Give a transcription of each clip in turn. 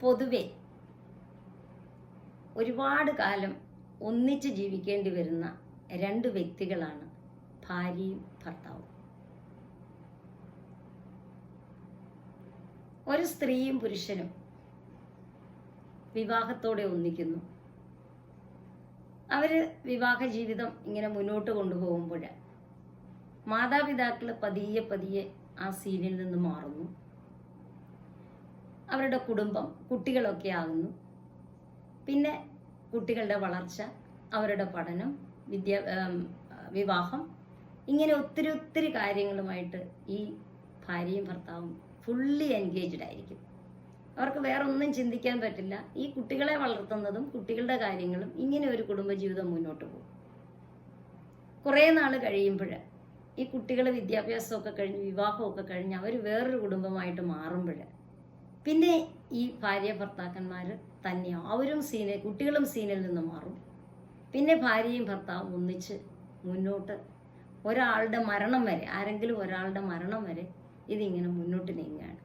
പൊതുവെ ഒരുപാട് കാലം ഒന്നിച്ച് ജീവിക്കേണ്ടി വരുന്ന രണ്ട് വ്യക്തികളാണ് ഭാര്യയും ഭർത്താവും. ഒരു സ്ത്രീയും പുരുഷനും വിവാഹത്തോടെ ഒന്നിക്കുന്നു. അവർ വിവാഹ ജീവിതം ഇങ്ങനെ മുന്നോട്ട് കൊണ്ടുപോകുമ്പോൾ മാതാപിതാക്കൾ പതിയെ പതിയെ ആ സീനിൽ നിന്ന് മാറുന്നു. അവരുടെ കുടുംബം കുട്ടികളൊക്കെ ആകുന്നു പിന്നെ കുട്ടികളുടെ വളർച്ച അവരുടെ പഠനം വിദ്യാ വിവാഹം ഇങ്ങനെ ഒത്തിരി ഒത്തിരി കാര്യങ്ങളുമായിട്ട് ഈ ഭാര്യയും ഭർത്താവും ഫുള്ളി എൻഗേജ്ഡ് ആയിരിക്കും. അവർക്ക് വേറൊന്നും ചിന്തിക്കാൻ പറ്റില്ല. ഈ കുട്ടികളെ വളർത്തുന്നതും കുട്ടികളുടെ കാര്യങ്ങളും ഇങ്ങനെ ഒരു കുടുംബജീവിതം മുന്നോട്ട് പോകും. കുറേ നാൾ കഴിയുമ്പോൾ ഈ കുട്ടികൾ വിദ്യാഭ്യാസമൊക്കെ കഴിഞ്ഞ് വിവാഹമൊക്കെ കഴിഞ്ഞ് അവർ വേറൊരു കുടുംബമായിട്ട് മാറുമ്പോൾ പിന്നെ ഈ ഭാര്യ ഭർത്താക്കന്മാർ തന്നെയാവും അവരും സീനിൽ കുട്ടികളും സീനിൽ നിന്ന് മാറും. പിന്നെ ഭാര്യയും ഭർത്താവും ഒന്നിച്ച് മുന്നോട്ട്. ഒരാളുടെ മരണം വരെ ആരെങ്കിലും ഒരാളുടെ മരണം വരെ ഇതിങ്ങനെ മുന്നോട്ട് നീങ്ങുകയാണ്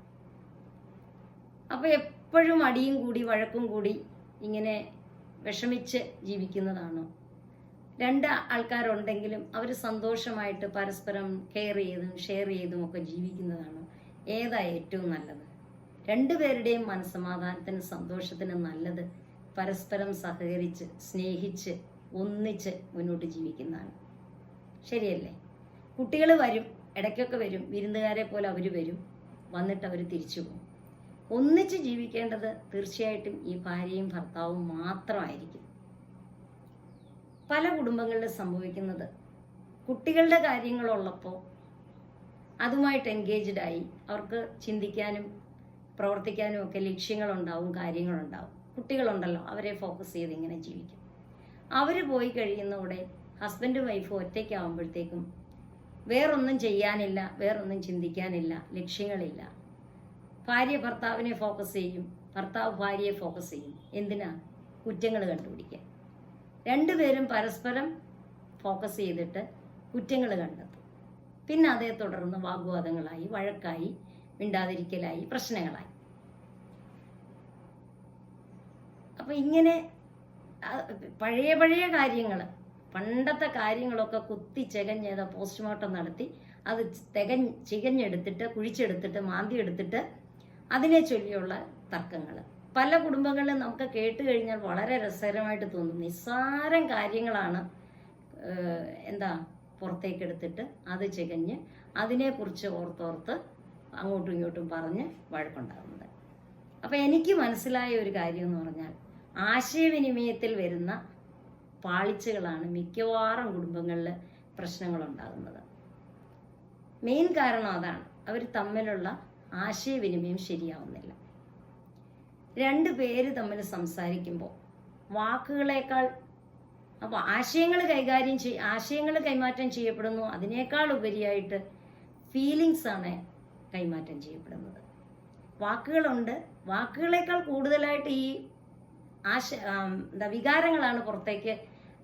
അപ്പോൾ എപ്പോഴും അടിയും കൂടി വഴക്കും കൂടി ഇങ്ങനെ വിഷമിച്ച് ജീവിക്കുന്നതാണ്. രണ്ട് ആൾക്കാരുണ്ടെങ്കിലും അവർ സന്തോഷമായിട്ട് പരസ്പരം കെയർ ചെയ്തും ഷെയർ ചെയ്തും ഒക്കെ ജീവിക്കുന്നതാണ്. ഏതാ ഏറ്റവും നല്ലത്? രണ്ടുപേരുടെയും മനസ്സമാധാനത്തിന് സന്തോഷത്തിന് നല്ലത് പരസ്പരം സഹകരിച്ച് സ്നേഹിച്ച് ഒന്നിച്ച് മുന്നോട്ട് ജീവിക്കുന്നതാണ്. ശരിയല്ലേ? കുട്ടികൾ വരും ഇടയ്ക്കൊക്കെ വരും വിരുന്നുകാരെ പോലെ അവർ വരും വന്നിട്ട് അവർ തിരിച്ചു പോകും. ഒന്നിച്ച് ജീവിക്കേണ്ടത് തീർച്ചയായിട്ടും ഈ ഭാര്യയും ഭർത്താവും മാത്രമായിരിക്കും. പല കുടുംബങ്ങളിൽ സംഭവിക്കുന്നത് കുട്ടികളുടെ കാര്യങ്ങളുള്ളപ്പോൾ അതുമായിട്ട് എൻഗേജ്ഡ് ആയി അവർക്ക് ചിന്തിക്കാനും പ്രവർത്തിക്കാനും ഒക്കെ ലക്ഷ്യങ്ങളുണ്ടാവും കാര്യങ്ങളുണ്ടാവും. കുട്ടികളുണ്ടല്ലോ അവരെ ഫോക്കസ് ചെയ്ത് ഇങ്ങനെ ജീവിക്കും. അവർ പോയി കഴിയുന്നതോടെ ഹസ്ബൻഡും വൈഫും ഒറ്റയ്ക്കാവുമ്പോഴത്തേക്കും വേറൊന്നും ചെയ്യാനില്ല വേറൊന്നും ചിന്തിക്കാനില്ല ലക്ഷ്യങ്ങളില്ല. ഭാര്യ ഭർത്താവിനെ ഫോക്കസ് ചെയ്യും ഭർത്താവ് ഭാര്യയെ ഫോക്കസ് ചെയ്യും. എന്തിനാ? കുറ്റങ്ങൾ കണ്ടുപിടിക്കാൻ. രണ്ടുപേരും പരസ്പരം ഫോക്കസ് ചെയ്തിട്ട് കുറ്റങ്ങൾ കണ്ടെത്തും. പിന്നെ അതേ തുടർന്ന് വാഗ്വാദങ്ങളായി വഴക്കായി മിണ്ടാതിരിക്കലായി പ്രശ്നങ്ങളായി. അപ്പൊ ഇങ്ങനെ പഴയ പഴയ കാര്യങ്ങൾ പണ്ടത്തെ കാര്യങ്ങളൊക്കെ കുത്തി ചെകഞ്ഞത് പോസ്റ്റ്മോർട്ടം നടത്തി. അത് തികഞ്ഞ് ചികഞ്ഞെടുത്തിട്ട് കുഴിച്ചെടുത്തിട്ട് മാന്തി എടുത്തിട്ട് അതിനെ ചൊല്ലിയുള്ള തർക്കങ്ങൾ പല കുടുംബങ്ങളിലും നമുക്ക് കേട്ട് കഴിഞ്ഞാൽ വളരെ രസകരമായിട്ട് തോന്നും. നിസ്സാരം കാര്യങ്ങളാണ് എന്താ പുറത്തേക്കെടുത്തിട്ട് അത് ചികഞ്ഞ് അതിനെക്കുറിച്ച് ഓർത്തോർത്ത് അങ്ങോട്ടും ഇങ്ങോട്ടും പറഞ്ഞ് വഴക്കുണ്ടാകുന്നത് അപ്പം എനിക്ക് മനസ്സിലായ ഒരു കാര്യം എന്ന് പറഞ്ഞാൽ ആശയവിനിമയത്തിൽ വരുന്ന പാളിച്ചകളാണ് മിക്കവാറും കുടുംബങ്ങളിൽ പ്രശ്നങ്ങളുണ്ടാകുന്നത്. മെയിൻ കാരണം അതാണ്. അവർ തമ്മിലുള്ള ആശയവിനിമയം ശരിയാവുന്നില്ല. രണ്ട് പേര് തമ്മിൽ സംസാരിക്കുമ്പോൾ വാക്കുകളേക്കാൾ അപ്പോൾ ആശയങ്ങൾ കൈകാര്യം ചെയ് ആശയങ്ങൾ കൈമാറ്റം ചെയ്യപ്പെടുന്നു. അതിനേക്കാൾ ഉപരിയായിട്ട് ഫീലിങ്സ് ആണ് കൈമാറ്റം ചെയ്യപ്പെടുന്നത്. വാക്കുകളുണ്ട്. വാക്കുകളേക്കാൾ കൂടുതലായിട്ട് ഈ ആശ എന്താ വികാരങ്ങളാണ് പുറത്തേക്ക്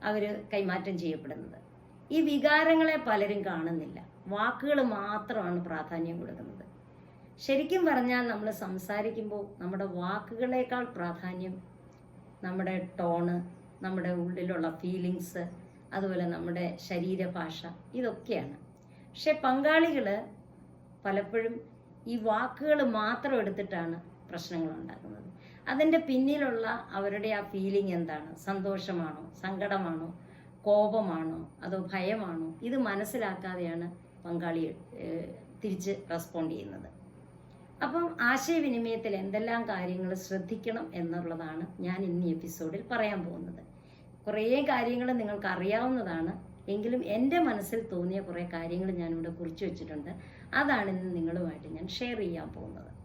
അവർ കൈമാറ്റം ചെയ്യപ്പെടുന്നത്. ഈ വികാരങ്ങളെ പലരും കാണുന്നില്ല. വാക്കുകൾ മാത്രമാണ് പ്രാധാന്യം കൊടുക്കുന്നത്. ശരിക്കും പറഞ്ഞാൽ നമ്മൾ സംസാരിക്കുമ്പോൾ നമ്മുടെ വാക്കുകളേക്കാൾ പ്രാധാന്യം നമ്മുടെ ടോണ് നമ്മുടെ ഉള്ളിലുള്ള ഫീലിങ്സ് അതുപോലെ നമ്മുടെ ശരീരഭാഷ ഇതൊക്കെയാണ്. പക്ഷെ പങ്കാളികൾ പലപ്പോഴും ഈ വാക്കുകൾ മാത്രം എടുത്തിട്ടാണ് പ്രശ്നങ്ങൾ ഉണ്ടാക്കുന്നത്. അതിന്റെ പിന്നിലുള്ള അവരുടെ ആ ഫീലിംഗ് എന്താണ്? സന്തോഷമാണോ? സങ്കടമാണോ? കോപമാണോ? അതോ ഭയമാണോ? ഇത് മനസ്സിലാക്കാതെയാണ് പങ്കാളി തിരിച്ച് റെസ്പോണ്ട് ചെയ്യുന്നത്. അപ്പം ആശയവിനിമയത്തിൽ എന്തെല്ലാം കാര്യങ്ങൾ ശ്രദ്ധിക്കണം എന്നുള്ളതാണ് ഞാൻ ഇന്ന് എപ്പിസോഡിൽ പറയാൻ പോകുന്നത്. കുറേ കാര്യങ്ങൾ നിങ്ങൾക്ക് അറിയാവുന്നതാണ്. എങ്കിലും എന്റെ മനസ്സിൽ തോന്നിയ കുറേ കാര്യങ്ങൾ ഞാനിവിടെ കുറിച്ച് വെച്ചിട്ടുണ്ട്. അതാണ് ഇന്ന് നിങ്ങളുമായിട്ട് ഞാൻ ഷെയർ ചെയ്യാൻ പോകുന്നത്.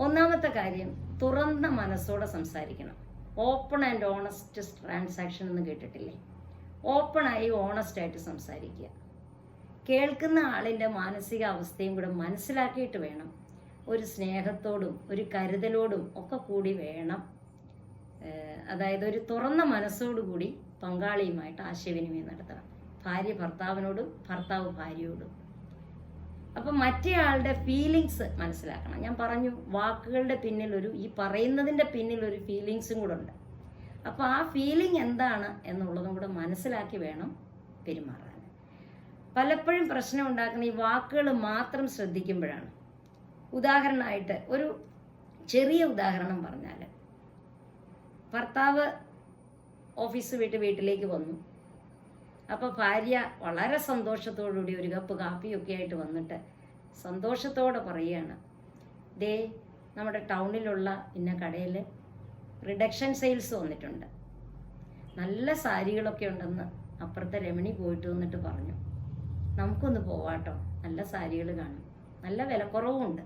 ഒന്നാമത്തെ കാര്യം തുറന്ന മനസ്സോടെ സംസാരിക്കണം. ഓപ്പൺ ആൻഡ് ഓണസ്റ്റ് ട്രാൻസാക്ഷൻ എന്ന് കേട്ടിട്ടില്ലേ? ഓപ്പണായി ഓണസ്റ്റ് ആയിട്ട് സംസാരിക്കുക. കേൾക്കുന്ന ആളിന്റെ മാനസികാവസ്ഥയും കൂടെ മനസ്സിലാക്കിയിട്ട് വേണം. ഒരു സ്നേഹത്തോടും ഒരു കരുതലോടും ഒക്കെ കൂടി വേണം. അതായത് ഒരു തുറന്ന മനസ്സോടുകൂടി പങ്കാളിയുമായിട്ട് ആശയവിനിമയം നടത്തണം. ഭാര്യ ഭർത്താവിനോടും ഭർത്താവ് ഭാര്യയോടും. അപ്പം മറ്റേയാളുടെ ഫീലിങ്സ് മനസ്സിലാക്കണം. ഞാൻ പറഞ്ഞു വാക്കുകളുടെ പിന്നിൽ ഒരു ഈ പറയുന്നതിന്റെ പിന്നിൽ ഒരു ഫീലിങ്സും കൂടെ ഉണ്ട്. അപ്പോൾ ആ ഫീലിംഗ് എന്താണ് എന്നുള്ളതും കൂടെ മനസ്സിലാക്കി വേണം പെരുമാറാൻ. പലപ്പോഴും പ്രശ്നം ഉണ്ടാക്കുന്ന ഈ വാക്കുകൾ മാത്രം ശ്രദ്ധിക്കുമ്പോഴാണ്. ഉദാഹരണമായിട്ട് ഒരു ചെറിയ ഉദാഹരണം പറഞ്ഞാൽ ഭർത്താവ് ഓഫീസ് വിട്ട് വീട്ടിലേക്ക് വന്നു. അപ്പോൾ ഭാര്യ വളരെ സന്തോഷത്തോടുകൂടി ഒരു കപ്പ് കാപ്പിയൊക്കെ ആയിട്ട് വന്നിട്ട് സന്തോഷത്തോടെ പറയുകയാണ്. ദേ നമ്മുടെ ടൗണിലുള്ള ഇന്ന കടയിൽ റിഡക്ഷൻ സെയിൽസ് വന്നിട്ടുണ്ട്. നല്ല സാരികളൊക്കെ ഉണ്ടെന്ന് അപ്പുറത്തെ രമണി പോയിട്ട് വന്നിട്ട് പറഞ്ഞു. നമുക്കൊന്ന് പോവാട്ടോ. നല്ല സാരികൾ കാണും. നല്ല വിലക്കുറവുമുണ്ട്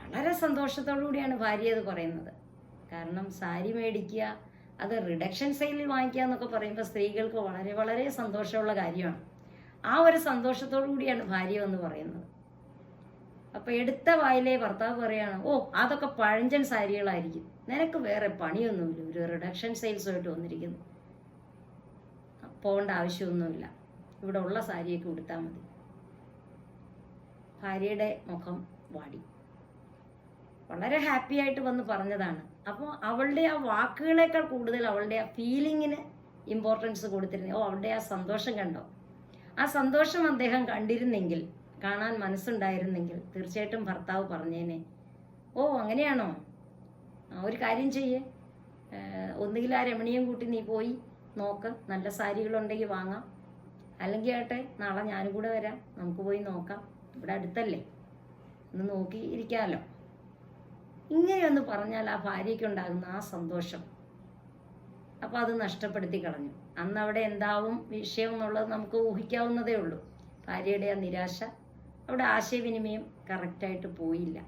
വളരെ സന്തോഷത്തോടു കൂടിയാണ് ഭാര്യ അത് പറയുന്നത്. കാരണം സാരി മേടിക്കുക അത് റിഡക്ഷൻ സെയിലിൽ വാങ്ങിക്കുക എന്നൊക്കെ പറയുമ്പോൾ സ്ത്രീകൾക്ക് വളരെ വളരെ സന്തോഷമുള്ള കാര്യമാണ്. ആ ഒരു സന്തോഷത്തോടു കൂടിയാണ് ഭാര്യ എന്ന് പറയുന്നത്. അപ്പൊ എടുത്ത വായിലെ ഭർത്താവ് പറയാണ് ഓ അതൊക്കെ പഴഞ്ചൻ സാരികളായിരിക്കും. നിനക്ക് വേറെ പണിയൊന്നുമില്ല. ഒരു റിഡക്ഷൻ സെയിൽസുമായിട്ട് വന്നിരിക്കുന്നു. പോകേണ്ട ആവശ്യമൊന്നുമില്ല. ഇവിടെ ഉള്ള സാരിയൊക്കെ ഉടുത്താൽ മതി. ഭാര്യയുടെ മുഖം വാടി. വളരെ ഹാപ്പി ആയിട്ട് വന്ന് പറഞ്ഞതാണ്. അപ്പോൾ അവളുടെ ആ വാക്കുകളേക്കാൾ കൂടുതൽ അവളുടെ ആ ഫീലിങ്ങിന് ഇമ്പോർട്ടൻസ് കൊടുത്തിരുന്നു. ഓ അവളുടെ ആ സന്തോഷം കണ്ടോ? ആ സന്തോഷം അദ്ദേഹം കണ്ടിരുന്നെങ്കിൽ കാണാൻ മനസ്സുണ്ടായിരുന്നെങ്കിൽ തീർച്ചയായിട്ടും ഭർത്താവ് പറഞ്ഞേനെ ഓ അങ്ങനെയാണോ? ആ ഒരു കാര്യം ചെയ്യേ. ഒന്നുകിൽ ആ രമണീയം കൂട്ടി നീ പോയി നോക്ക്. നല്ല സാരികളുണ്ടെങ്കിൽ വാങ്ങാം. അല്ലെങ്കിൽ ആട്ടെ നാളെ ഞാനും കൂടെ വരാം. നമുക്ക് പോയി നോക്കാം. ഇവിടെ അടുത്തല്ലേ. ഒന്ന് നോക്കി ഇരിക്കാമല്ലോ ഇങ്ങനെയൊന്ന് പറഞ്ഞാൽ ആ ഭാര്യയ്ക്ക് ഉണ്ടാകുന്ന ആ സന്തോഷം. അപ്പോൾ അത് നഷ്ടപ്പെടുത്തി കളഞ്ഞു. അന്ന് അവിടെ എന്താവും വിഷയം എന്നുള്ളത് നമുക്ക് ഊഹിക്കാവുന്നതേ ഉള്ളൂ. ഭാര്യയുടെ ആ നിരാശ അവിടെ ആശയവിനിമയം കറക്റ്റായിട്ട് പോയില്ല.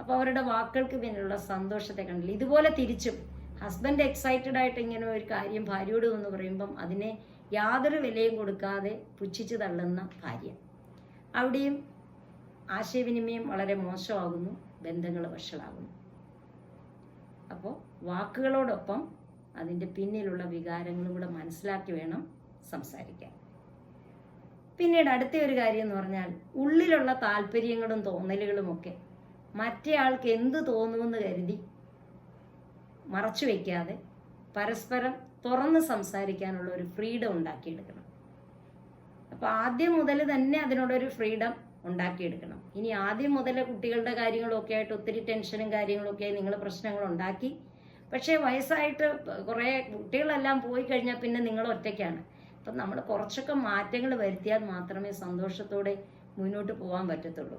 അപ്പോൾ അവരുടെ വാക്കുകൾക്ക് പിന്നിലുള്ള സന്തോഷത്തെ കണ്ടില്ല. ഇതുപോലെ തിരിച്ചും ഹസ്ബൻഡ് എക്സൈറ്റഡ് ആയിട്ട് ഇങ്ങനെ ഒരു കാര്യം ഭാര്യയോട് എന്ന് പറയുമ്പം അതിനെ യാതൊരു വിലയും കൊടുക്കാതെ പുച്ഛിച്ച് തള്ളുന്ന ഭാര്യ. അവിടെയും ആശയവിനിമയം വളരെ മോശമാകുന്നു. ബന്ധങ്ങൾ വഷളാകുന്നു. അപ്പോൾ വാക്കുകളോടൊപ്പം അതിന്റെ പിന്നിലുള്ള വികാരങ്ങളും കൂടെ മനസ്സിലാക്കി വേണം സംസാരിക്കാൻ. പിന്നീട് അടുത്ത ഒരു കാര്യം എന്ന് പറഞ്ഞാൽ ഉള്ളിലുള്ള താല്പര്യങ്ങളും തോന്നലുകളും ഒക്കെ മറ്റേ ആൾക്ക് എന്ത് തോന്നുമെന്ന് കരുതി മറച്ചു വയ്ക്കാതെ പരസ്പരം തുറന്ന് സംസാരിക്കാനുള്ള ഒരു ഫ്രീഡം ഉണ്ടാക്കിയെടുക്കണം. അപ്പോൾ ആദ്യം മുതൽ തന്നെ അതിനോടൊരു ഫ്രീഡം ഉണ്ടാക്കിയെടുക്കണം. ഇനി ആദ്യം മുതൽ കുട്ടികളുടെ കാര്യങ്ങളൊക്കെ ആയിട്ട് ഒത്തിരി ടെൻഷനും കാര്യങ്ങളൊക്കെ ആയി നിങ്ങൾ പ്രശ്നങ്ങൾ ഉണ്ടാക്കി. പക്ഷേ വയസ്സായിട്ട് കുറേ കുട്ടികളെല്ലാം പോയി കഴിഞ്ഞാൽ പിന്നെ നിങ്ങൾ ഒറ്റയ്ക്കാണ്. അപ്പം നമ്മൾ കുറച്ചൊക്കെ മാറ്റങ്ങൾ വരുത്തിയാൽ മാത്രമേ സന്തോഷത്തോടെ മുന്നോട്ട് പോകാൻ പറ്റത്തുള്ളൂ.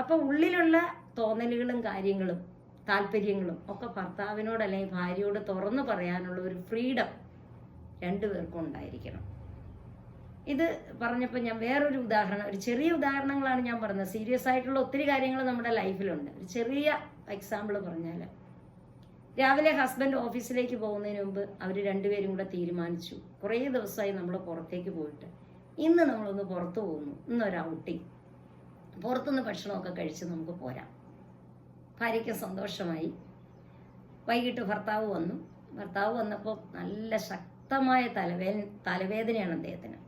അപ്പോൾ ഉള്ളിലുള്ള തോന്നലുകളും കാര്യങ്ങളും താല്പര്യങ്ങളും ഒക്കെ ഭർത്താവിനോട് അല്ലെങ്കിൽ ഭാര്യയോട് തുറന്നു പറയാനുള്ള ഒരു ഫ്രീഡം രണ്ടുപേർക്കും ഉണ്ടായിരിക്കണം. ഇത് പറഞ്ഞപ്പോൾ ഞാൻ വേറൊരു ഉദാഹരണം ഒരു ചെറിയ ഉദാഹരണങ്ങളാണ് ഞാൻ പറഞ്ഞത്. സീരിയസ് ആയിട്ടുള്ള ഒത്തിരി കാര്യങ്ങൾ നമ്മുടെ ലൈഫിലുണ്ട്. ഒരു ചെറിയ എക്സാമ്പിൾ പറഞ്ഞാൽ രാവിലെ ഹസ്ബൻഡ് ഓഫീസിലേക്ക് പോകുന്നതിന് മുമ്പ് അവർ രണ്ടുപേരും കൂടെ തീരുമാനിച്ചു. കുറേ ദിവസമായി നമ്മൾ പുറത്തേക്ക് പോയിട്ട്. ഇന്ന് നമ്മളൊന്ന് പുറത്തു പോകുന്നു. ഇന്നൊരു ഔട്ടിങ് പുറത്തുനിന്ന് ഭക്ഷണമൊക്കെ കഴിച്ച് നമുക്ക് പോരാം. ഭാര്യയ്ക്ക് സന്തോഷമായി. വൈകിട്ട് ഭർത്താവ് വന്നു. ഭർത്താവ് വന്നപ്പോൾ നല്ല ശക്തമായ തലവേദന തലവേദനയാണ് അദ്ദേഹത്തിന്.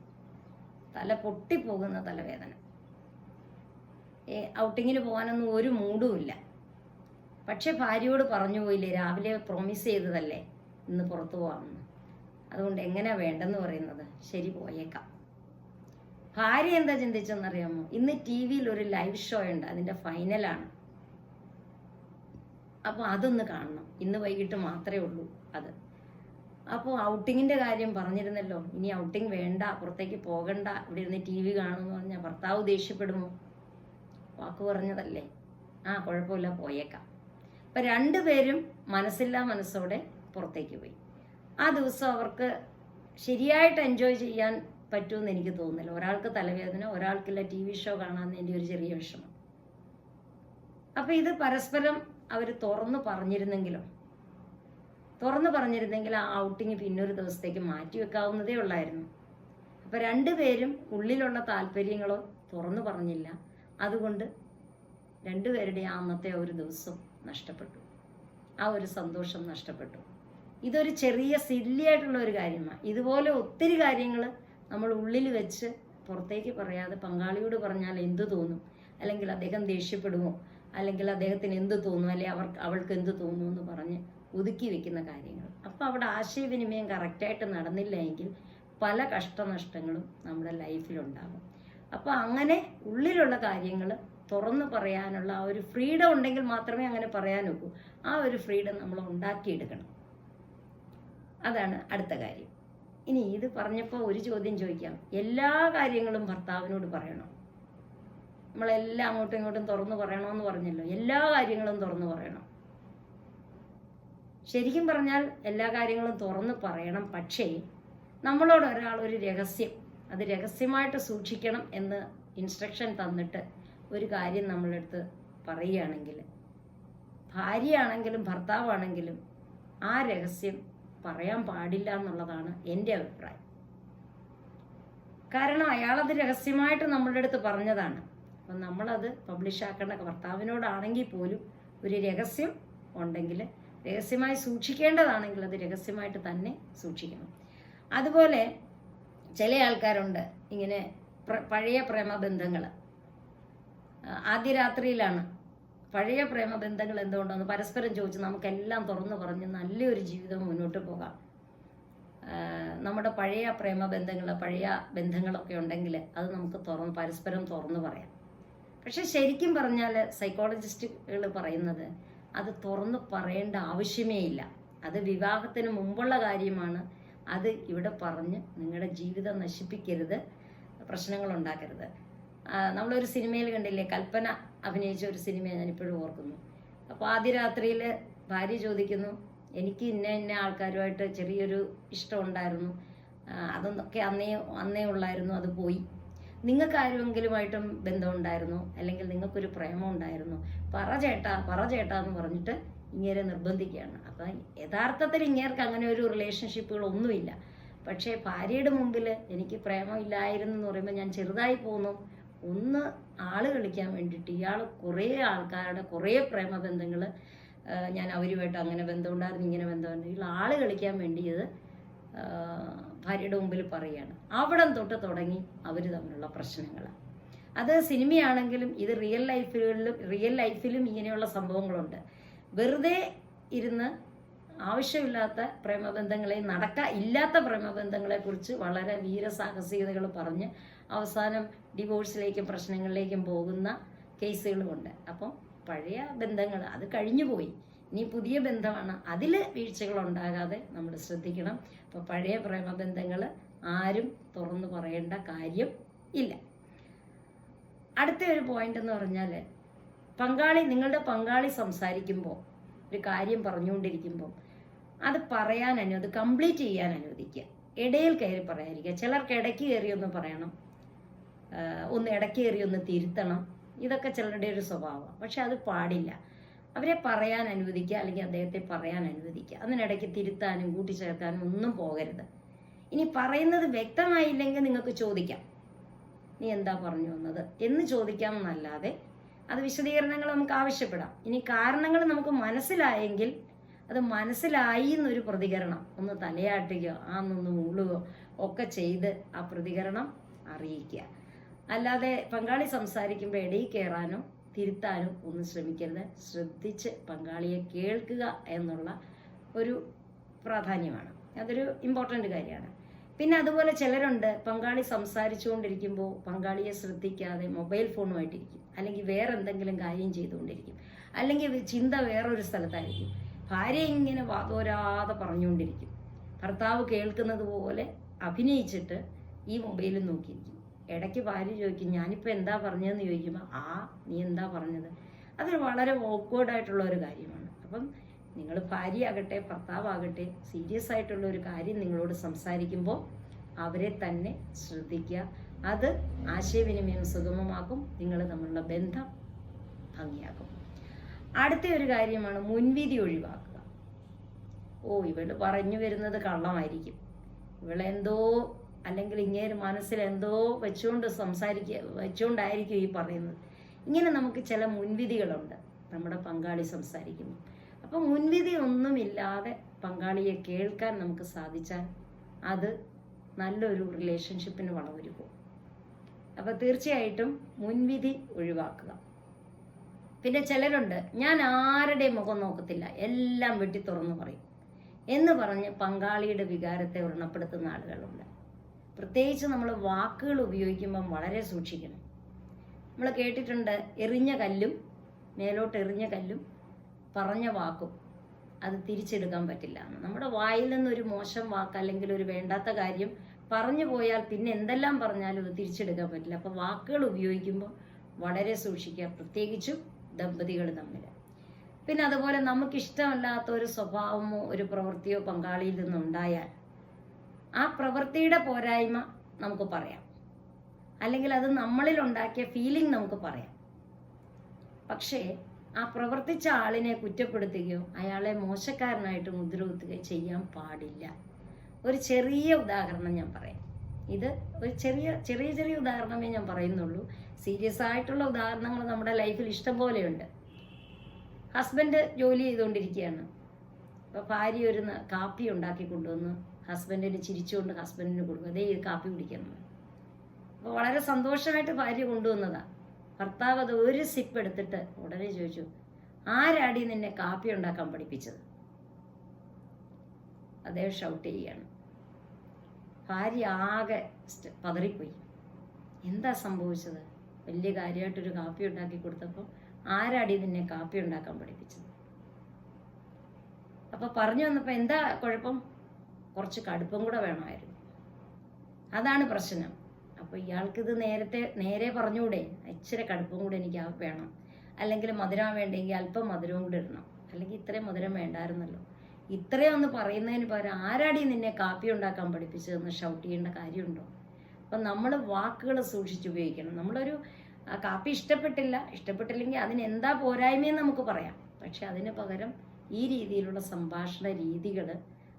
തല പൊട്ടിപ്പോകുന്ന തലവേദന. ഔട്ടിങ്ങിന് പോകാനൊന്നും ഒരു മൂഡുമില്ല പക്ഷെ ഭാര്യയോട് പറഞ്ഞു പോയില്ലേ രാവിലെ പ്രോമിസ് ചെയ്തതല്ലേ ഇന്ന് പുറത്തു പോകാമെന്ന് അതുകൊണ്ട് എങ്ങനെയാ വേണ്ടെന്ന് പറയുന്നത്? ശരി പോയേക്കാം. ഭാര്യ എന്താ ചിന്തിച്ചെന്നറിയാമോ? ഇന്ന് ടി വിയിൽ ഒരു ലൈവ് ഷോ ഉണ്ട് അതിന്റെ ഫൈനലാണ് അപ്പോൾ അതൊന്ന് കാണണം. ഇന്ന് വൈകിട്ട് മാത്രമേ ഉള്ളൂ അത്. അപ്പോൾ ഔട്ടിങ്ങിന്റെ കാര്യം പറഞ്ഞിരുന്നല്ലോ. ഇനി ഔട്ടിങ് വേണ്ട പുറത്തേക്ക് പോകണ്ട ഇവിടെ ഇരുന്ന് ടി വി കാണുമെന്ന് പറഞ്ഞാൽ ഭർത്താവ് ദേഷ്യപ്പെടുമോ? വാക്ക് പറഞ്ഞതല്ലേ. ആ കുഴപ്പമില്ല പോയേക്കാം. അപ്പം രണ്ടുപേരും മനസ്സില്ലാ മനസ്സോടെ പുറത്തേക്ക് പോയി. ആ ദിവസം അവർക്ക് ശരിയായിട്ട് എൻജോയ് ചെയ്യാൻ പറ്റുമെന്ന് എനിക്ക് തോന്നുന്നില്ല. ഒരാൾക്ക് തലവേദന ഒരാൾക്കില്ല ടി വി ഷോ എന്റെ ഒരു ചെറിയ വിഷമം. അപ്പം ഇത് പരസ്പരം അവർ തുറന്നു പറഞ്ഞിരുന്നെങ്കിലോ? തുറന്നു പറഞ്ഞിരുന്നെങ്കിൽ ആ ഔട്ടിങ് പിന്നൊരു ദിവസത്തേക്ക് മാറ്റി വെക്കാവുന്നതേ ഉള്ളായിരുന്നു. അപ്പം രണ്ടുപേരും ഉള്ളിലുള്ള താല്പര്യങ്ങളോ തുറന്നു പറഞ്ഞില്ല. അതുകൊണ്ട് രണ്ടുപേരുടെ ആ അന്നത്തെ ഒരു ദിവസം നഷ്ടപ്പെട്ടു. ആ ഒരു സന്തോഷം നഷ്ടപ്പെട്ടു. ഇതൊരു ചെറിയ സില്ലിയായിട്ടുള്ള ഒരു കാര്യമാണ്. ഇതുപോലെ ഒത്തിരി കാര്യങ്ങൾ നമ്മൾ ഉള്ളിൽ വെച്ച് പുറത്തേക്ക് പറയാതെ പങ്കാളിയോട് പറഞ്ഞാൽ എന്ത് തോന്നും? അല്ലെങ്കിൽ അദ്ദേഹം ദേഷ്യപ്പെടുമോ? അല്ലെങ്കിൽ അദ്ദേഹത്തിന് എന്ത് തോന്നും? അല്ലെങ്കിൽ അവർക്ക് അവൾക്ക് എന്ത് തോന്നും എന്ന് പറഞ്ഞ് ഒതുക്കി വെക്കുന്ന കാര്യങ്ങൾ. അപ്പോൾ അവിടെ ആശയവിനിമയം കറക്റ്റായിട്ട് നടന്നില്ല എങ്കിൽ പല കഷ്ടനഷ്ടങ്ങളും നമ്മുടെ ലൈഫിലുണ്ടാകും അപ്പോൾ അങ്ങനെ ഉള്ളിലുള്ള കാര്യങ്ങൾ തുറന്നു പറയാനുള്ള ആ ഒരു ഫ്രീഡം ഉണ്ടെങ്കിൽ മാത്രമേ അങ്ങനെ പറയാൻ ഒക്കൂ. ആ ഒരു ഫ്രീഡം നമ്മൾ ഉണ്ടാക്കിയെടുക്കണം. അതാണ് അടുത്ത കാര്യം. ഇനി ഇത് പറഞ്ഞപ്പോൾ ഒരു ചോദ്യം ചോദിക്കാം. എല്ലാ കാര്യങ്ങളും ഭർത്താവിനോട് പറയണം? നമ്മളെല്ലാം അങ്ങോട്ടും ഇങ്ങോട്ടും തുറന്നു പറയണമെന്ന് പറഞ്ഞല്ലോ. എല്ലാ കാര്യങ്ങളും തുറന്നു പറയണം? ശരിക്കും പറഞ്ഞാൽ എല്ലാ കാര്യങ്ങളും തുറന്ന് പറയണം. പക്ഷേ നമ്മളോട് ഒരാൾ ഒരു രഹസ്യം അത് രഹസ്യമായിട്ട് സൂക്ഷിക്കണം എന്ന് ഇൻസ്ട്രക്ഷൻ തന്നിട്ട് ഒരു കാര്യം നമ്മളെടുത്ത് പറയുകയാണെങ്കിൽ ഭാര്യയാണെങ്കിലും ഭർത്താവാണെങ്കിലും ആ രഹസ്യം പറയാൻ പാടില്ല എന്നുള്ളതാണ് എന്റെ അഭിപ്രായം. കാരണം അയാളത് രഹസ്യമായിട്ട് നമ്മളുടെ അടുത്ത് പറഞ്ഞതാണ്. അപ്പം നമ്മളത് പബ്ലിഷ് ആക്കേണ്ട ഭർത്താവിനോടാണെങ്കിൽ പോലും ഒരു രഹസ്യം ഉണ്ടെങ്കിൽ രഹസ്യമായി സൂക്ഷിക്കേണ്ടതാണെങ്കിൽ അത് രഹസ്യമായിട്ട് തന്നെ സൂക്ഷിക്കണം. അതുപോലെ ചില ആൾക്കാരുണ്ട് ഇങ്ങനെ പഴയ പ്രേമബന്ധങ്ങൾ. ആദ്യ രാത്രിയിലാണ് പഴയ പ്രേമബന്ധങ്ങൾ എന്തുകൊണ്ടാണ് പരസ്പരം ചോദിച്ച് നമുക്കെല്ലാം തുറന്നു പറഞ്ഞ് നല്ലൊരു ജീവിതം മുന്നോട്ട് പോകാം. നമ്മുടെ പഴയ പ്രേമബന്ധങ്ങൾ പഴയ ബന്ധങ്ങളൊക്കെ ഉണ്ടെങ്കിൽ അത് നമുക്ക് തുറന്ന് പരസ്പരം തുറന്നു പറയാം. പക്ഷെ ശരിക്കും പറഞ്ഞാൽ സൈക്കോളജിസ്റ്റുകൾ പറയുന്നത് അത് തുറന്ന് പറയേണ്ട ആവശ്യമേ ഇല്ല. അത് വിവാഹത്തിന് മുമ്പുള്ള കാര്യമാണ്. അത് ഇവിടെ പറഞ്ഞ് നിങ്ങളുടെ ജീവിതം നശിപ്പിക്കരുത് പ്രശ്നങ്ങൾ ഉണ്ടാക്കരുത്. നമ്മളൊരു സിനിമയിൽ കണ്ടില്ലേ? കൽപ്പന അഭിനയിച്ച ഒരു സിനിമ ഞാനിപ്പോഴും ഓർക്കുന്നു. അപ്പോൾ ആദ്യ രാത്രിയിൽ ഭാര്യ ചോദിക്കുന്നു എനിക്ക് ഇന്ന ഇന്ന ആൾക്കാരുമായിട്ട് ചെറിയൊരു ഇഷ്ടം ഉണ്ടായിരുന്നു. അതൊക്കെ അന്നേ അന്നേ ഉള്ളായിരുന്നു അത് പോയി. നിങ്ങൾക്ക് ആരുമെങ്കിലുമായിട്ടും ബന്ധമുണ്ടായിരുന്നോ? അല്ലെങ്കിൽ നിങ്ങൾക്കൊരു പ്രേമം ഉണ്ടായിരുന്നോ പറ ചേട്ടാ പറ ചേട്ടാ എന്ന് പറഞ്ഞിട്ട് ഇങ്ങനെ നിർബന്ധിക്കുകയാണ്. അപ്പം യഥാർത്ഥത്തിൽ ഇങ്ങേർക്ക് അങ്ങനെ ഒരു റിലേഷൻഷിപ്പുകളൊന്നുമില്ല പക്ഷേ ഭാര്യയുടെ മുമ്പിൽ എനിക്ക് പ്രേമമില്ലായിരുന്നു എന്ന് പറയുമ്പോൾ ഞാൻ ചെറുതായി പോന്നു. ഒന്ന് ആൾ കളിക്കാൻ വേണ്ടിയിട്ട് ഇയാൾ കുറേ ആൾക്കാരുടെ കുറേ പ്രേമബന്ധങ്ങൾ ഞാൻ അവരുമായിട്ട് അങ്ങനെ ബന്ധമുണ്ടായിരുന്നു ഇങ്ങനെ ബന്ധമുണ്ട്. ഇയാൾ ആൾ കളിക്കാൻ വേണ്ടിയത് ഭാര്യയുടെ മുമ്പിൽ പറയുകയാണ്. അവിടം തൊട്ട് തുടങ്ങി അവർ തമ്മിലുള്ള പ്രശ്നങ്ങൾ അത് സിനിമയാണെങ്കിലും ഇത് റിയൽ ലൈഫുകളിലും റിയൽ ലൈഫിലും ഇങ്ങനെയുള്ള സംഭവങ്ങളുണ്ട്. വെറുതെ ഇരുന്ന് ആവശ്യമില്ലാത്ത പ്രേമബന്ധങ്ങളെ നടക്ക ഇല്ലാത്ത പ്രേമബന്ധങ്ങളെ കുറിച്ച് വളരെ വീരസാഹസികതകൾ പറഞ്ഞ് അവസാനം ഡിവോഴ്സിലേക്കും പ്രശ്നങ്ങളിലേക്കും പോകുന്ന കേസുകളുമുണ്ട് അപ്പം പഴയ ബന്ധങ്ങൾ അത് കഴിഞ്ഞു പോയി ഇനി പുതിയ ബന്ധമാണ്. അതിൽ വീഴ്ചകൾ ഉണ്ടാകാതെ നമ്മൾ ശ്രദ്ധിക്കണം. അപ്പോൾ പഴയ പ്രേമബന്ധങ്ങൾ ആരും തുറന്നു പറയേണ്ട കാര്യം ഇല്ല. അടുത്ത ഒരു പോയിന്റ് എന്ന് പറഞ്ഞാൽ പങ്കാളി നിങ്ങളുടെ പങ്കാളി സംസാരിക്കുമ്പോൾ ഒരു കാര്യം പറഞ്ഞുകൊണ്ടിരിക്കുമ്പോൾ അത് പറയാൻ അനുവദി കംപ്ലീറ്റ് ചെയ്യാൻ അനുവദിക്കുക. ഇടയിൽ കയറി പറയാതിരിക്കുക. ചിലർക്ക് ഇടയ്ക്ക് കയറി ഒന്ന് പറയണം. ഒന്ന് ഇടയ്ക്ക് കയറി ഒന്ന് തിരുത്തണം. ഇതൊക്കെ ചിലരുടെ ഒരു സ്വഭാവമാണ്. പക്ഷെ അത് പാടില്ല. അവരെ പറയാൻ അനുവദിക്കുക അല്ലെങ്കിൽ അദ്ദേഹത്തെ പറയാൻ അനുവദിക്കുക. അതിനിടയ്ക്ക് തിരുത്താനും കൂട്ടിച്ചേർക്കാനും ഒന്നും പോകരുത്. ഇനി പറയുന്നത് വ്യക്തമായില്ലെങ്കിൽ നിങ്ങൾക്ക് ചോദിക്കാം. നീ എന്താ പറഞ്ഞു വന്നത്? എന്ന് ചോദിക്കാം എന്നല്ലാതെ അത് വിശദീകരണങ്ങൾ നമുക്ക് ആവശ്യപ്പെടാം. ഇനി കാരണങ്ങൾ നമുക്ക് മനസ്സിലായെങ്കിൽ അത് മനസ്സിലായി എന്നൊരു പ്രതികരണം ഒന്ന് തലയാട്ടുകയോ ആ ഒന്ന് മൂളുകയോ ഒക്കെ ചെയ്ത് ആ പ്രതികരണം അറിയിക്കുക. അല്ലാതെ പങ്കാളി സംസാരിക്കുമ്പോൾ ഇടയിൽ കയറാനോ തിരുത്താനോ ഒന്നും ശ്രമിക്കരുത്. ശ്രദ്ധിച്ച് പങ്കാളിയെ കേൾക്കുക എന്നുള്ള ഒരു പ്രാധാന്യമാണ്. അതൊരു ഇമ്പോർട്ടന്റ് കാര്യമാണ്. പിന്നെ അതുപോലെ ചിലരുണ്ട് പങ്കാളി സംസാരിച്ചുകൊണ്ടിരിക്കുമ്പോൾ പങ്കാളിയെ ശ്രദ്ധിക്കാതെ മൊബൈൽ ഫോണുമായിട്ടിരിക്കും അല്ലെങ്കിൽ വേറെ എന്തെങ്കിലും കാര്യം ചെയ്തുകൊണ്ടിരിക്കും. അല്ലെങ്കിൽ ചിന്ത വേറൊരു സ്ഥലത്തായിരിക്കും. ഭാര്യ ഇങ്ങനെ വാതോരാതെ പറഞ്ഞുകൊണ്ടിരിക്കും. ഭർത്താവ് കേൾക്കുന്നത് പോലെ അഭിനയിച്ചിട്ട് ഈ മൊബൈലിൽ നോക്കിയിരിക്കും. ഇടയ്ക്ക് ഭാര്യ ചോദിക്കും ഞാനിപ്പോൾ എന്താ പറഞ്ഞതെന്ന് ചോദിക്കുമ്പോൾ ആ നീ എന്താ പറഞ്ഞത്? അതൊരു വളരെ ഓക്വേർഡായിട്ടുള്ള ഒരു കാര്യമാണ്. അപ്പം നിങ്ങൾ ഭാര്യയാകട്ടെ ഭർത്താവാകട്ടെ സീരിയസ് ആയിട്ടുള്ള ഒരു കാര്യം നിങ്ങളോട് സംസാരിക്കുമ്പോൾ അവരെ തന്നെ ശ്രദ്ധിക്കുക. അത് ആശയവിനിമയം സുഗമമാക്കും നിങ്ങൾ തമ്മിലുള്ള ബന്ധം ഭംഗിയാക്കും. അടുത്ത ഒരു കാര്യമാണ് മുൻവിധി ഒഴിവാക്കുക. ഓ ഇവൾ പറഞ്ഞു വരുന്നത് കള്ളമായിരിക്കും. ഇവളെന്തോ അല്ലെങ്കിൽ ഇങ്ങേര് മനസ്സിൽ എന്തോ വെച്ചുകൊണ്ട് സംസാരിക്കുക വെച്ചുകൊണ്ടായിരിക്കും ഈ പറയുന്നത്. ഇങ്ങനെ നമുക്ക് ചില മുൻവിധികളുണ്ട്. നമ്മുടെ പങ്കാളി സംസാരിക്കുന്നു അപ്പം മുൻവിധി ഒന്നുമില്ലാതെ പങ്കാളിയെ കേൾക്കാൻ നമുക്ക് സാധിച്ചാൽ അത് നല്ലൊരു റിലേഷൻഷിപ്പിന് വളമൊരുക്കും. അപ്പോൾ തീർച്ചയായിട്ടും മുൻവിധി ഒഴിവാക്കുക. പിന്നെ ചിലരുണ്ട് ഞാൻ ആരുടെയും മുഖം നോക്കത്തില്ല? എല്ലാം വെട്ടി തുറന്നു പറയും. എന്ന് പറഞ്ഞ് പങ്കാളിയുടെ വികാരത്തെ വ്രണപ്പെടുത്തുന്ന ആളുകളുണ്ട്. പ്രത്യേകിച്ച് നമ്മൾ വാക്കുകൾ ഉപയോഗിക്കുമ്പം വളരെ സൂക്ഷിക്കണം. നമ്മൾ കേട്ടിട്ടുണ്ട് എറിഞ്ഞ കല്ലും മേലോട്ട് എറിഞ്ഞ കല്ലും പറഞ്ഞ വാക്കും അത് തിരിച്ചെടുക്കാൻ പറ്റില്ല. എന്ന് നമ്മുടെ വായിൽ നിന്നൊരു മോശം വാക്ക് അല്ലെങ്കിൽ ഒരു വേണ്ടാത്ത കാര്യം പറഞ്ഞു പോയാൽ പിന്നെ എന്തെല്ലാം പറഞ്ഞാലും അത് തിരിച്ചെടുക്കാൻ പറ്റില്ല. അപ്പോൾ വാക്കുകൾ ഉപയോഗിക്കുമ്പോൾ വളരെ സൂക്ഷിക്കുക. പ്രത്യേകിച്ചും ദമ്പതികൾ തമ്മിൽ. പിന്നെ അതുപോലെ നമുക്കിഷ്ടമല്ലാത്ത ഒരു സ്വഭാവമോ ഒരു പ്രവൃത്തിയോ പങ്കാളിയിൽ നിന്നുണ്ടായാൽ ആ പ്രവൃത്തിയുടെ പോരായ്മ നമുക്ക് പറയാം. അല്ലെങ്കിൽ അത് നമ്മളിൽ ഉണ്ടാക്കിയ ഫീലിംഗ് നമുക്ക് പറയാം. പക്ഷേ ആ പ്രവർത്തിച്ച ആളിനെ കുറ്റപ്പെടുത്തുകയോ അയാളെ മോശക്കാരനായിട്ട് മുദ്രകുത്തുകയോ ചെയ്യാൻ പാടില്ല. ഒരു ചെറിയ ഉദാഹരണം ഞാൻ പറയാം. ഇത് ഒരു ചെറിയ ചെറിയ ചെറിയ ഉദാഹരണമേ ഞാൻ പറയുന്നുള്ളൂ. സീരിയസ് ആയിട്ടുള്ള ഉദാഹരണങ്ങൾ നമ്മുടെ ലൈഫിൽ ഇഷ്ടം പോലെയുണ്ട്. ഹസ്ബൻഡ് ജോലി ചെയ്തുകൊണ്ടിരിക്കുകയാണ്. അപ്പോൾ ഭാര്യ ഒരു കാപ്പി ഉണ്ടാക്കി കൊണ്ടുവന്ന് ഹസ്ബൻഡിന് ചിരിച്ചുകൊണ്ട് ഹസ്ബൻഡിന് കൊടുക്കും അതേ ഇത് കാപ്പി കുടിക്കണം അപ്പോൾ വളരെ സന്തോഷമായിട്ട് ഭാര്യ കൊണ്ടുവന്നതാണ് ഭർത്താവ് അത് ഒരു സിപ്പ് എടുത്തിട്ട് ഉടനെ ചോദിച്ചു ആരാടി നിന്നെ കാപ്പി ഉണ്ടാക്കാൻ പഠിപ്പിച്ചത്? അദ്ദേഹം ഷൗട്ട് ചെയ്യാണ് ഭാര്യ ആകെ പതറിപ്പോയി. എന്താ സംഭവിച്ചത്? വലിയ കാര്യമായിട്ടൊരു കാപ്പി ഉണ്ടാക്കി കൊടുത്തപ്പോൾ ആരാടി നിന്നെ കാപ്പി ഉണ്ടാക്കാൻ പഠിപ്പിച്ചത്? അപ്പൊ പറഞ്ഞു വന്നപ്പോൾ എന്താ കുഴപ്പം? കുറച്ച് കടുപ്പം കൂടെ വേണമായിരുന്നു. അതാണ് പ്രശ്നം. അപ്പോൾ ഇയാൾക്കിത് നേരത്തെ നേരെ പറഞ്ഞുകൂടെ ഇച്ചിരി കടുപ്പം കൂടെ എനിക്ക് വേണം. അല്ലെങ്കിൽ മധുരം വേണ്ടെങ്കിൽ അല്പം മധുരവും കൂടെ ഇടണം. അല്ലെങ്കിൽ ഇത്രയും മധുരം വേണ്ടായിരുന്നല്ലോ. ഇത്രയും ഒന്ന് പറയുന്നതിന് പകരം ആരാടി നിന്നെ കാപ്പി ഉണ്ടാക്കാൻ പഠിപ്പിച്ചതെന്ന് ഷൗട്ട് ചെയ്യേണ്ട കാര്യമുണ്ടോ? അപ്പം നമ്മൾ വാക്കുകൾ സൂക്ഷിച്ച് ഉപയോഗിക്കണം. നമ്മളൊരു കാപ്പി ഇഷ്ടപ്പെട്ടില്ല. ഇഷ്ടപ്പെട്ടില്ലെങ്കിൽ അതിന് എന്താ പോരായ്മയെന്ന് നമുക്ക് പറയാം. പക്ഷെ അതിന് പകരം ഈ രീതിയിലുള്ള സംഭാഷണ രീതികൾ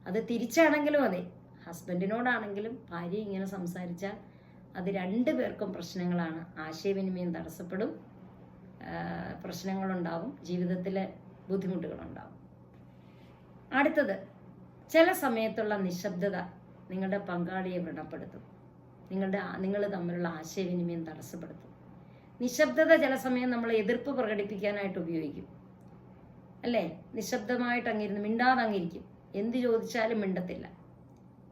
അത് തിരിച്ചാണെങ്കിലും അതെ. ഹസ്ബൻഡിനോടാണെങ്കിലും ഭാര്യ ഇങ്ങനെ സംസാരിച്ചാൽ അത് രണ്ടു പേർക്കും പ്രശ്നങ്ങളാണ്. ആശയവിനിമയം തടസ്സപ്പെടും. പ്രശ്നങ്ങളുണ്ടാവും. ജീവിതത്തിലെ ബുദ്ധിമുട്ടുകളുണ്ടാവും. അടുത്തത് ചില സമയത്തുള്ള നിശബ്ദത നിങ്ങളുടെ പങ്കാളിയെ വ്രണപ്പെടുത്തും. നിങ്ങളുടെ നിങ്ങൾ തമ്മിലുള്ള ആശയവിനിമയം തടസ്സപ്പെടുത്തും. നിശബ്ദത ചില സമയം നമ്മൾ എതിർപ്പ് പ്രകടിപ്പിക്കാനായിട്ട് ഉപയോഗിക്കും. അല്ലേ? നിശബ്ദമായിട്ട് അങ്ങിരുന്ന് മിണ്ടാതെ അങ്ങിരിക്കും എന്ത് ചോദിച്ചാലും മിണ്ടത്തില്ല.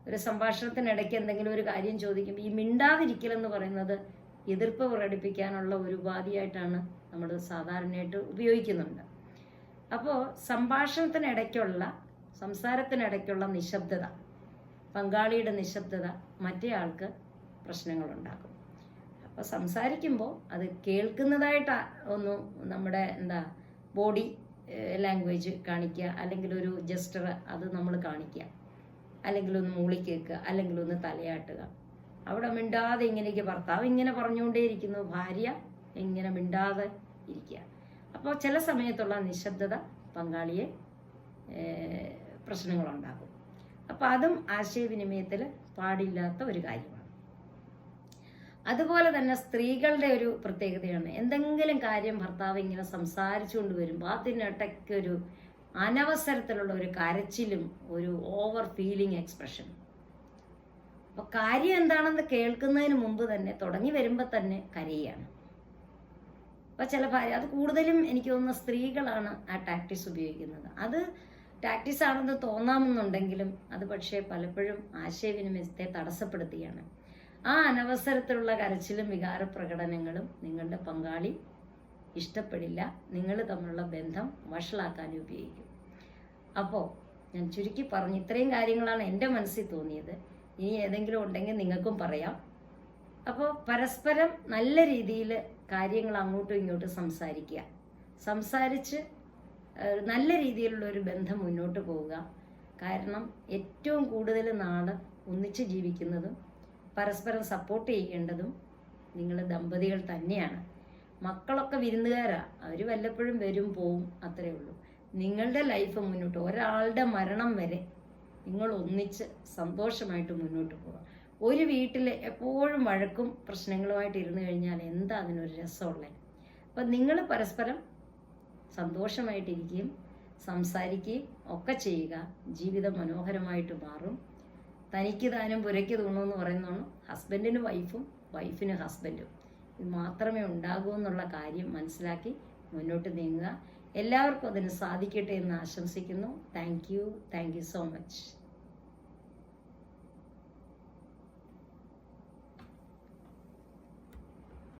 ഒരു സംഭാഷണത്തിനിടയ്ക്ക് എന്തെങ്കിലും ഒരു കാര്യം ചോദിക്കും ഈ മിണ്ടാതിരിക്കലെന്ന് പറയുന്നത് എതിർപ്പ് പ്രകടിപ്പിക്കാനുള്ള ഒരു ഉപാധിയായിട്ടാണ് നമ്മൾ സാധാരണയായിട്ട് ഉപയോഗിക്കുന്നുണ്ട്. അപ്പോൾ സംഭാഷണത്തിനിടയ്ക്കുള്ള സംസാരത്തിനിടയ്ക്കുള്ള നിശബ്ദത പങ്കാളിയുടെ നിശബ്ദത മറ്റേ ആൾക്ക് പ്രശ്നങ്ങളുണ്ടാക്കും. അപ്പോൾ സംസാരിക്കുമ്പോൾ അത് കേൾക്കുന്നതായിട്ട് ഒന്ന് നമ്മുടെ എന്താ ബോഡി ലാംഗ്വേജ് കാണിക്കുക അല്ലെങ്കിൽ ഒരു ജസ്റ്റർ അത് നമ്മൾ കാണിക്കുക. അല്ലെങ്കിൽ ഒന്ന് മൂളി കേൾക്കുക അല്ലെങ്കിൽ ഒന്ന് തലയാട്ടുക. അവിടെ മിണ്ടാതെ ഇങ്ങനെയൊക്കെ ഭർത്താവ് ഇങ്ങനെ പറഞ്ഞുകൊണ്ടേയിരിക്കുന്നു. ഭാര്യ ഇങ്ങനെ മിണ്ടാതെ ഇരിക്കുക. അപ്പോൾ ചില സമയത്തുള്ള നിശബ്ദത പങ്കാളിയെ പ്രശ്നങ്ങളുണ്ടാക്കും. അപ്പോൾ അതും ആശയവിനിമയത്തിൽ പാടില്ലാത്ത ഒരു കാര്യമാണ്. അതുപോലെ തന്നെ സ്ത്രീകളുടെ ഒരു പ്രത്യേകതയാണ്. എന്തെങ്കിലും കാര്യം ഭർത്താവ് ഇങ്ങനെ സംസാരിച്ചുകൊണ്ട് വരുമ്പോൾ അതിനിടയ്ക്ക് ഒരു അനവസരത്തിലുള്ള ഒരു കരച്ചിലും ഒരു ഓവർ ഫീലിംഗ് എക്സ്പ്രഷൻ അപ്പോൾ കാര്യം എന്താണെന്ന് കേൾക്കുന്നതിന് മുമ്പ് തന്നെ തുടങ്ങി വരുമ്പോൾ തന്നെ കരയാണ്. അപ്പോൾ ചില ഭാര്യ അത് കൂടുതലും എനിക്ക് തോന്നുന്ന സ്ത്രീകളാണ് ആ ടാക്ടിക്സ് ഉപയോഗിക്കുന്നത്. അത് ടാക്ടിക്സ് ആണെന്ന് തോന്നാമെന്നുണ്ടെങ്കിലും അത് പക്ഷേ പലപ്പോഴും ആശയവിനിമയത്തെ തടസ്സപ്പെടുത്തുകയാണ് ആ അനവസരത്തിലുള്ള കരച്ചിലും വികാര പ്രകടനങ്ങളും നിങ്ങളുടെ പങ്കാളി ഇഷ്ടപ്പെടില്ല. നിങ്ങൾ തമ്മിലുള്ള ബന്ധം വഷളാക്കാൻ ഉപയോഗിക്കും. അപ്പോൾ ഞാൻ ചുരുക്കി പറഞ്ഞു ഇത്രയും കാര്യങ്ങളാണ് എന്റെ മനസ്സിൽ തോന്നിയത്. ഇനി ഏതെങ്കിലും ഉണ്ടെങ്കിൽ നിങ്ങൾക്കും പറയാം. അപ്പോൾ പരസ്പരം നല്ല രീതിയിൽ കാര്യങ്ങൾ അങ്ങോട്ടും ഇങ്ങോട്ടും സംസാരിക്കുക. സംസാരിച്ച് നല്ല രീതിയിലുള്ള ഒരു ബന്ധം മുന്നോട്ട് പോവുക. കാരണം ഏറ്റവും കൂടുതൽ നാൾ ഒന്നിച്ച് ജീവിക്കുന്നതും പരസ്പരം സപ്പോർട്ട് ചെയ്യേണ്ടതും നിങ്ങൾ ദമ്പതികൾ തന്നെയാണ്. മക്കളൊക്കെ വിരുന്നുകാരാ. അവർ വല്ലപ്പോഴും വരും പോവും അത്രേ ഉള്ളൂ. നിങ്ങളുടെ ലൈഫ് മുന്നോട്ട് ഒരാളുടെ മരണം വരെ നിങ്ങൾ ഒന്നിച്ച് സന്തോഷമായിട്ട് മുന്നോട്ട് പോവുക. ഒരു വീട്ടിൽ എപ്പോഴും വഴക്കും പ്രശ്നങ്ങളുമായിട്ട് ഇരുന്ന് കഴിഞ്ഞാൽ എന്താ അതിനൊരു രസമുള്ളത് അപ്പം നിങ്ങൾ പരസ്പരം സന്തോഷമായിട്ടിരിക്കുകയും സംസാരിക്കുകയും ഒക്കെ ചെയ്യുക. ജീവിതം മനോഹരമായിട്ട് മാറും. തനിക്ക് താനും പുരയ്ക്ക് തൂണമെന്ന് പറയുന്നതാണ് ഹസ്ബൻഡിന് വൈഫും വൈഫിന് ഹസ്ബൻഡും. ഇത് മാത്രമേ ഉണ്ടാകൂ എന്നുള്ള കാര്യം മനസ്സിലാക്കി മുന്നോട്ട് നീങ്ങുക. എല്ലാവർക്കും അതിന് സാധിക്കട്ടെ എന്ന് ആശംസിക്കുന്നു. Thank you. Thank you so much.